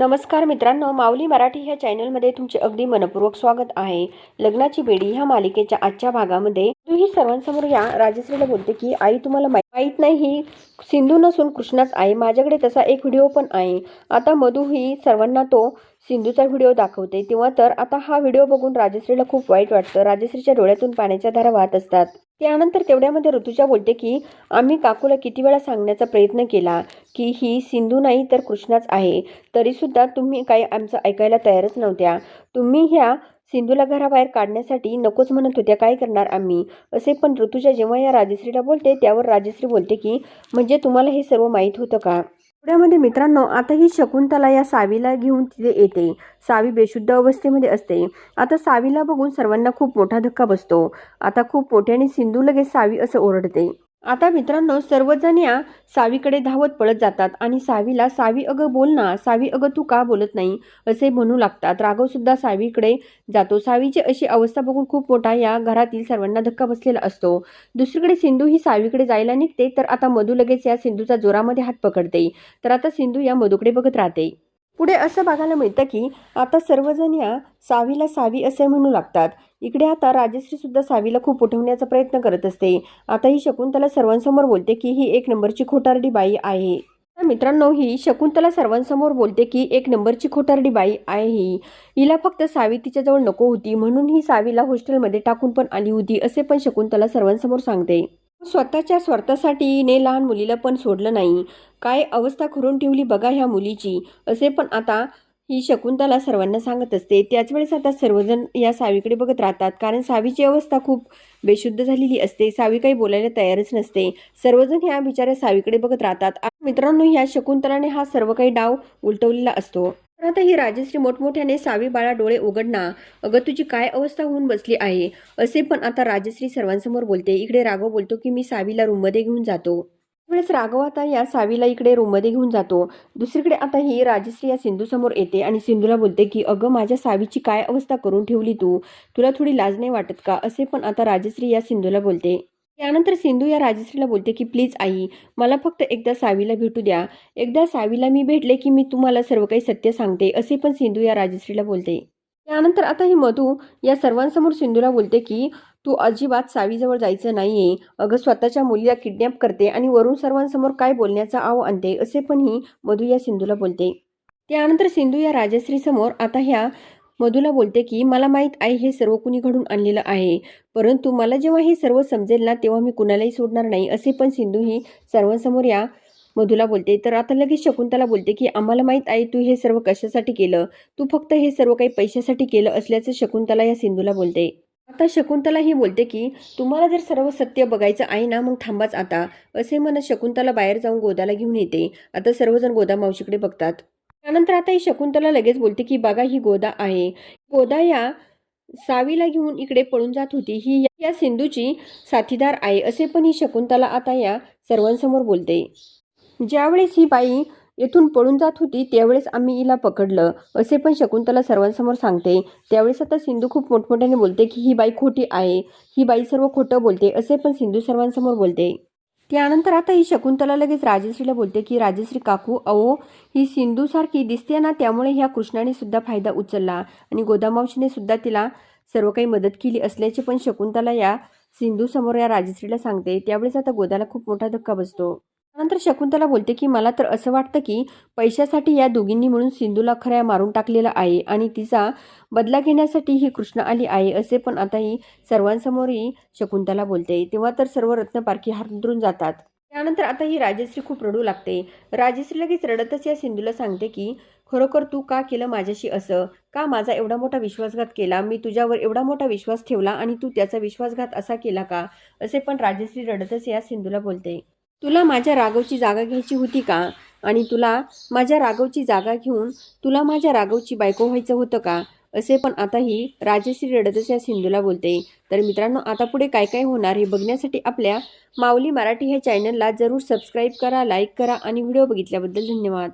नमस्कार मित्रांनो माऊली मराठी ह्या चॅनलमध्ये तुमचे अगदी मनपूर्वक स्वागत आहे. लग्नाची बेडी ह्या मालिकेच्या आजच्या भागामध्ये तू ही सर्वांसमोर या. राजश्रीला बोलते की आई तुम्हाला माहीत नाही ही सिंधू नसून कृष्णाच आहे. माझ्याकडे तसा एक व्हिडिओ पण आहे. आता मधू ही सर्वांना तो सिंधूचा व्हिडिओ दाखवते. तेव्हा तर आता हा व्हिडिओ बघून राजश्रीला खूप वाईट वाटतं. राजश्रीच्या डोळ्यातून पाण्याच्या धारा वाहत असतात. त्यानंतर तेवढ्यामध्ये ऋतुजा बोलते की आम्ही काकूला किती वेळा सांगण्याचा प्रयत्न केला की ही सिंधू नाही तर कृष्णाच आहे. तरीसुद्धा तुम्ही काही आमचं ऐकायला तयारच नव्हत्या. तुम्ही ह्या सिंधूला घराबाहेर काढण्यासाठी नकोच म्हणत होत्या. काय करणार आम्ही? असे पण ऋतुजा जेव्हा या राजश्रीला बोलते त्यावर राजश्री बोलते की म्हणजे तुम्हाला हे सर्व माहीत होतं का? पुण्यामध्ये मित्रांनो आता ही शकुंतला या सावीला घेऊन तिथे येते. सावी बेशुद्ध अवस्थेमध्ये असते. आता सावीला बघून सर्वांना खूप मोठा धक्का बसतो. आता खूप मोठ्याने सिंधू लगेच सावी असं ओरडते. आता मित्रांनो सर्वजण या सावीकडे धावत पळत जातात आणि सावीला सावी अगं बोल ना सावी अगं तू का बोलत नाही? असे म्हणू लागतात. राघव सुद्धा सावीकडे जातो. सावीची अशी अवस्था बघून खूप मोठा या घरातील सर्वांना धक्का बसलेला असतो. दुसरीकडे सिंधू ही सावीकडे जायला निघते तर आता मधू लगेच या सिंधूचा जोरामध्ये हात पकडते. तर आता सिंधू या मधूकडे बघत राहते. पुढे असं बघायला मिळतं की आता सर्वजण या सावीला सावी असे म्हणू लागतात. इकडे आता राजश्रीसुद्धा सावीला खूप उठवण्याचा प्रयत्न करत असते. आता ही शकुंतला सर्वांसमोर बोलते की ही एक नंबरची खोटारडी बाई आहे. मित्रांनो ही शकुंतला सर्वांसमोर बोलते की एक नंबरची खोटारडी बाई आहे. ही हिला फक्त सावी तिच्याजवळ नको होती. म्हणून ही सावीला हॉस्टेलमध्ये टाकून पण आली होती असे पण शकुंतला सर्वांसमोर सांगते. स्वतःच्या स्वार्थासाठी ने लहान मुलीला पण सोडलं नाही. काय अवस्था करून ठेवली बघा ह्या मुलीची. असे पण आता ही शकुंतला सर्वांना सांगत असते. त्याच वेळेस आता सर्वजण या सावीकडे बघत राहतात. कारण सावीची अवस्था खूप बेशुद्ध झालेली असते. सावी काही बोलायला तयारच नसते. सर्वजण ह्या बिचाऱ्या सावीकडे बघत राहतात. मित्रांनो ह्या शकुंतलाने हा सर्व काही डाव उलटवलेला असतो. आता ही राजश्री मोठमोठ्याने सावी बाळा डोळे उघडना अगं तुझी काय अवस्था होऊन बसली आहे? असे पण आता राजश्री सर्वांसमोर बोलते. इकडे राघव बोलतो की मी सावीला रूममध्ये घेऊन जातो. वेळेस राघव आता या सावीला इकडे रूममध्ये घेऊन जातो. दुसरीकडे आता ही राजश्री या सिंधूसमोर येते आणि सिंधूला बोलते की अगं माझ्या सावीची काय अवस्था करून ठेवली तू? तुला थोडी लाज नाही वाटत का? असे पण आता राजश्री या सिंधूला बोलते. त्यानंतर सिंधू या राजश्रीला बोलते की प्लीज आई मला फक्त एकदा सावीला भेटू द्या. एकदा सावीला मी भेटले की मी तुम्हाला सर्व काही सत्य सांगते असे पण सिंधू या राजश्रीला बोलते. त्यानंतर आता ही मधू या सर्वांसमोर सिंधूला बोलते की तू अजिबात सावीजवळ जायचं नाहीये. अगं स्वतःच्या मुलीला किडनॅप करते आणि वरून सर्वांसमोर काय बोलण्याचा आव आणते असे पण ही मधू या सिंधूला बोलते. त्यानंतर सिंधू या राजश्रीसमोर आता ह्या मधूला बोलते की मला माहीत आहे हे सर्व कुणी घडून आणलेलं आहे. परंतु मला जेव्हा हे सर्व समजेल ना तेव्हा मी कुणालाही सोडणार नाही. असे पण सिंधू ही सर्वांसमोर या. मधूला बोलते तर आता लगेच शकुंतला बोलते की आम्हाला माहीत आहे तू हे सर्व कशासाठी केलं? तू फक्त हे सर्व काही पैशासाठी केलं असल्याचं शकुंतला या सिंधूला बोलते. आता शकुंतला ही बोलते की तुम्हाला जर सर्व सत्य बघायचं आहे ना मग थांबाच आता. असे म्हणत शकुंतला बाहेर जाऊन गोदाला घेऊन येते. आता सर्वजण गोदा मावशीकडे बघतात. त्यानंतर आता ही शकुंतला लगेच बोलते की बघा ही गोदा आहे. गोदा या सावीला घेऊन इकडे पळून जात होती. ही या सिंधूची साथीदार आहे असे पण ही शकुंतला आता या सर्वांसमोर बोलते. ज्यावेळेस ही बाई येथून पळून जात होती त्यावेळेस आम्ही हिला पकडलं असे पण शकुंतला सर्वांसमोर सांगते. त्यावेळेस आता सिंधू खूप मोठमोठ्याने बोलते की ही बाई खोटी आहे. ही बाई सर्व खोटं बोलते असे पण सिंधू सर्वांसमोर बोलते. त्यानंतर आता ही शकुंतला लगेच राजश्रीला बोलते की राजश्री काकू अहो ही सिंधूसारखी दिसते ना त्यामुळे ह्या कृष्णाने सुद्धा फायदा उचलला आणि गोदामावशीने सुद्धा तिला सर्व काही मदत केली असल्याचे पण शकुंतला या सिंधू समोर या राजश्रीला सांगते. त्यावेळेस आता गोदाला खूप मोठा धक्का बसतो. त्यानंतर शकुंतला बोलते की मला तर असं वाटतं की पैशासाठी या दोघींनी म्हणून सिंधूला खऱ्या मारून टाकलेला आहे आणि तिचा बदला घेण्यासाठी ही कृष्ण आली आहे असे पण आता ही सर्वांसमोरही शकुंतला बोलते. तेव्हा तर सर्व रत्नपारखी हातरून जातात. त्यानंतर आता ही राजश्री खूप रडू लागते. राजश्री लगेच रडतच या सिंधूला सांगते की खरोखर तू का केलं माझ्याशी असं? का माझा एवढा मोठा विश्वासघात केला? मी तुझ्यावर एवढा मोठा विश्वास ठेवला आणि तू त्याचा विश्वासघात असा केला का? असे पण राजश्री रडतच या सिंधूला बोलते. तुला माझ्या राघवची जागा घ्यायची होती का? आणि तुला माझ्या राघवची जागा घेऊन तुला माझ्या राघवची बायको व्हायचं होतं का? असे पण आताही राजश्री रडतच या सिंधूला बोलते. तर मित्रांनो आता पुढे काय काय होणार हे बघण्यासाठी आपल्या माऊली मराठी ह्या चॅनलला जरूर सबस्क्राईब करा लाईक करा आणि व्हिडिओ बघितल्याबद्दल धन्यवाद.